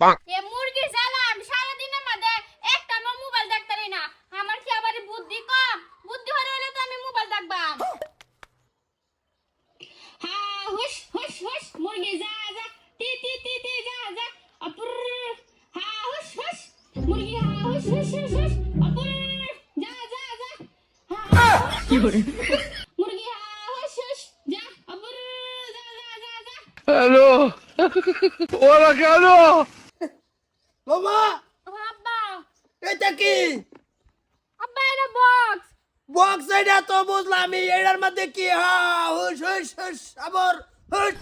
এ মুরগির জ্বালা আমি সারাদিনের মধ্যে একটা আমার মোবাইল দেখতে পারি না। আমার কি আবার বুদ্ধি কম? বুদ্ধি হলে হলে তো আমি মোবাইল দেখবাম হ্যাঁ হুশ হুশ হুশ মুরগি যা যা তি তি তি তি যা যা অপুর হ্যাঁ হুশ হুশ মুরগি হ্যাঁ হুশ হুশ হুশ হুশ অপুর যা যা যা হ্যাঁ, হুশ, হুশ। মুরগি হ্যাঁ হুশ হুশ যা অপুর যা যা যা যা। হ্যালো। ওরা কেন? ও আব্বা! এটা কি? আব্বা এটা বক্স বক্স এটা তো বুঝলাম এটার মধ্যে কি? হা হুস হুস হুস আবার হুস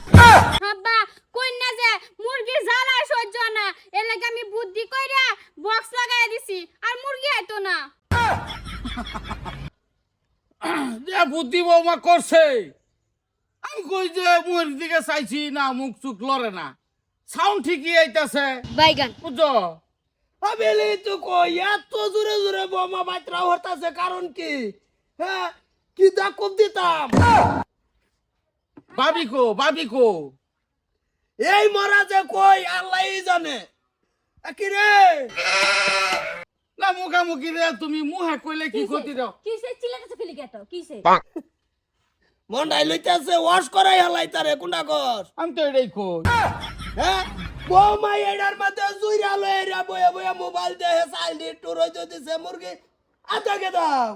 আব্বা কই না যে মুরগির জ্বালা সহ্য না। এর লাগে আমি বুদ্ধি কইরা বক্স লাগাই দিছি আর মুরগি আইতো না। যে বুদ্ধি বৌমা করছে আমি কই যে দিকে চাইছি না মুখ চুক লড়ে না। সাউন্ড ঠিকই আইতাছে। বাইগান। বুঝছ? আবেলি তো কই এত জোরে জোরে বোমা বাতরা হতাছে কারণ কি? হ্যাঁ? কি দাকুব দিতাম? ভাবি কো ভাবি কো এই মরা যে কই আল্লাহ জানে। কি রে? না মুখামুখি রে তুমি মুহে কইলে কি ক্ষতি দাও? কিসে? চিল্লাতেছে ফিলি গেতো কিসে? মন্ডাই লইতেছে ওয়াশ করাই হালাই তারে কোনটা কর আমি তো এটাই কই। হ্যাঁ? বৌমা এটার মধ্যে জুইরা লয়ে রা বয়ে বয়ে মোবাইল দেহে সাইলি টুর হইতে দিছে মুরগি। আদাকে দাও।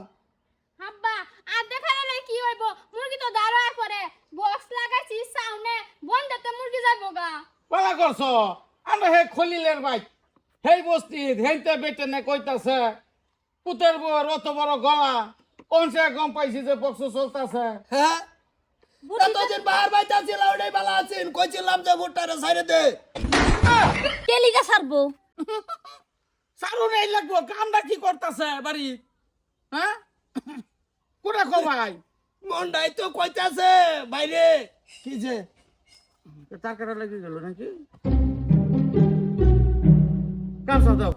আব্বা আর দেখালে লই কি হইব? মুরগি তো দাঁড়ায় পড়ে বক্স লাগাইছি সাউন্ডে বন্ধতে মুরগি যাইবো গা। পালা করছ? আমরা হে খলিলের বাইক হেই বস্তি হেইতে বেটে নে কইতাছে পুতের বউর অত বড় গলা কোন সে গম পাইছি যে বক্স চলতাছে? হ্যাঁ? এতদিন বাহার বাইতাছিল ওটাই ভালো আছেন। কইছিলাম যে ভুট্টারে ছাইরে দে। কেলিগা সারবো সারুন এই লাগবো। কামটা কি করতেছে বাড়ি? হ্যাঁ? কোটা কমাই মন্ডাই তো কইতাছে বাইরে। কি যে? তার কাটা লেগে গেল নাকি? কামসা দাও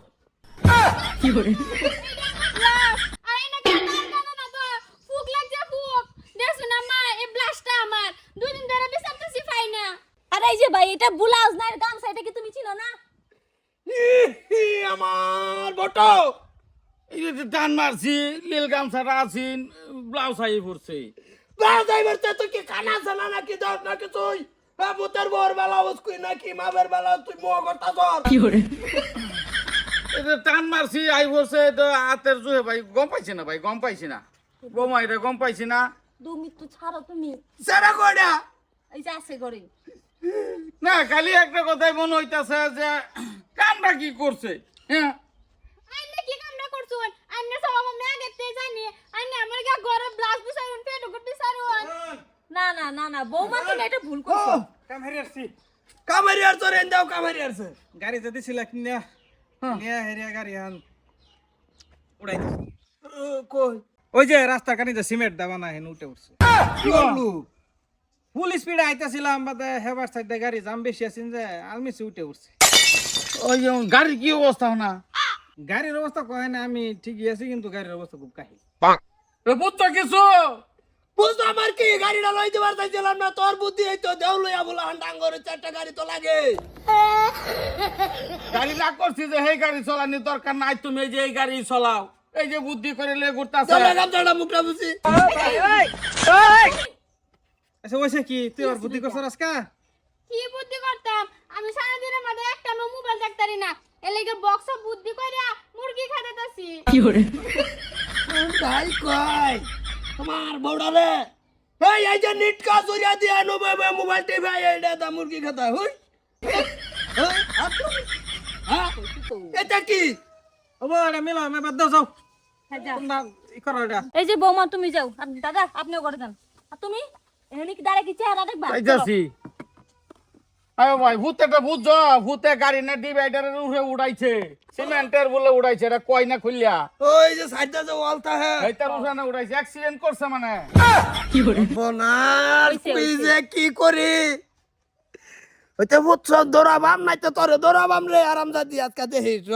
আরে না কেন না না তো ফুক লাগছে ফুক দেখছ না মা এই ব্লাস্টটা আমার দুই দিন ধরে বিছাপতেছি পাই না আরে এই যে ভাই এটা ব্লাউজ না গামছা এটা কি তুমি চিনো না? আমার বটো। এই যে টান মারছি নীল গামছাটা আছি ব্লাউজ হাই পড়ছে। বাস ড্রাইভার তুই কি কানা জানা নাকি দর নাকি তুই হ্যাঁ ভূতের বর বেলা উস্কুই নাকি মাবের বেলা তুই মোহ করতা তোর এই যে টান মারছি আই পড়ছে তো হাতের জুহে ভাই গম পাইছি না ভাই গম পাইছি না। বোমা এটা গম পাইছি না। দু মিনিট ছাড়ো তুমি। সেরা কইরা এই যে আছে ঘরে। না খালি একটা কথাই মনে হইতাছে যে কামটা কি করছে? হ্যাঁ? আইনে কি কামটা করছুন আইনে সব আমি আগে তে জানি। আইনে আমার গা ঘরে ব্লাউজ বিছারুন পেট গুট বিছারুন না না না না বৌমা তুমি এটা ভুল করছ। কামারি আসছি। কামারি আর তোর এন্দাও কামারি আরছে গাড়ি যদি ছিল কিনা? নিয়ে হেরিয়া গাড়ি আন। উড়াই দিছি। কই? ওই যে রাস্তার কানি যে সিমেন্ট দেওয়া না হেন উঠে উঠছে। কি করলু? ফুল স্পিডে আইতাছিলাম বাদে হেবার সাইডে গাড়ি জাম বেশি আছেন যে আলমিছি উঠে উঠছে। ওই যে গাড়ির কি অবস্থা না? গাড়ির অবস্থা কয় না আমি ঠিকই আছি কিন্তু গাড়ির অবস্থা খুব কাহিল। বুঝছ কিছু? বুঝতো আমার কি গাড়িটা লই দিবার চাইছিলাম না তোর বুদ্ধি এই তো দেউ লইয়া বলা ডাঙ্গরে চারটা গাড়ি তো লাগে। গাড়ি না করছি যে এই গাড়ি চলানি দরকার নাই তুমি এই যে এই গাড়ি চলাও। এই যে বুদ্ধি করে লে ঘুরতাছে। চলে মুখটা বুঝি। আচ্ছা ওইসে কি তুই আর বুদ্ধি করছ আজকা কি বুদ্ধি করতাম? আমি সারা দিনের মধ্যে একটা মোবাইল দেখতারি না। এর লাগে বক্স বুদ্ধি কইরা মুরগি খাইতেছি ভাই কই তোমার বউডা রে এই এই যে নিটকা জুরিয়া দিয়া নো মোবাইল টিভি এইটা দা মুরগি খাতা হই? হ্যাঁ এটা কি? ওবো এটা মিলো আমি বাদ দাও যাও হ্যাঁ, যাও। তোমরা ই করো এটা। এই যে বৌমা তুমি যাও। আর দাদা আপনিও করে যান। আর তুমি? এখানে কি দাঁড়া কি চেহারা দেখবা? যাইতাছি আরে ভাই ভূতেটা বুঝছ ভূতে গাড়ি না ডিভাইডারের উপরে উড়াইছে। সিমেন্টের বলে উড়াইছে এটা কয় না ওই যে সাইডটা যে ওয়ালটা হ্যাঁ। এইটার উপরে না উড়াইছে অ্যাক্সিডেন্ট করছে মানে। কি করি? দৌড়াবাম নাই তো তোরে দৌড়াবাম রে আরাম দাদি আজকে দেখিস